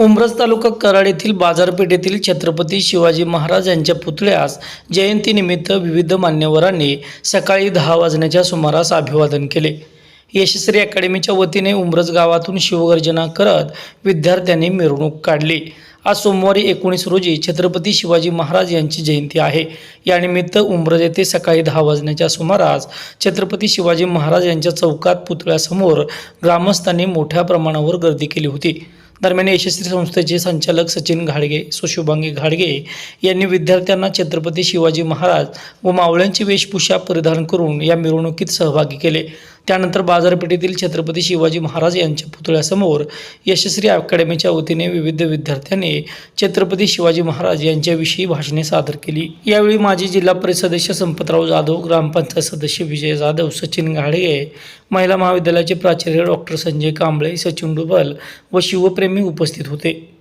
उंब्रज तालुका कराड येथील बाजारपेठेतील छत्रपती शिवाजी महाराज यांच्या पुतळ्यास जयंतीनिमित्त विविध मान्यवरांनी सकाळी दहा वाजण्याच्या सुमारास अभिवादन केले. यशस्वी अकॅडमीच्या वतीने उमरज गावातून शिवगर्जना करत विद्यार्थ्यांनी मिरवणूक काढली. आज सोमवारी एकोणीस रोजी छत्रपती शिवाजी महाराज यांची जयंती आहे. यानिमित्त उमरज येथे सकाळी दहा वाजण्याच्या सुमारास छत्रपती शिवाजी महाराज यांच्या चौकात पुतळ्यासमोर ग्रामस्थांनी मोठ्या प्रमाणावर गर्दी केली होती. दरम्यान यशस्वी संस्थेचे संचालक सचिन घाडगे सुशुभांगी घाडगे यांनी विद्यार्थ्यांना छत्रपती शिवाजी महाराज व मावळ्यांची वेशभूषा परिधान करून या मिरवणुकीत सहभागी केले. त्यानंतर बाजारपेठेतील छत्रपती शिवाजी महाराज यांच्या पुतळ्यासमोर यशस्वी अकॅडमीच्या वतीने विविध विद्यार्थ्यांनी छत्रपती शिवाजी महाराज यांच्याविषयी भाषणे सादर केली. यावेळी माजी जिल्हा परिषद सदस्य संपतराव जाधव ग्रामपंचायत सदस्य विजय जाधव सचिन घाडगे महिला महाविद्यालयाचे प्राचार्य डॉक्टर संजय कांबळे सचिन डुबल व शिवप्रेमी उपस्थित होते.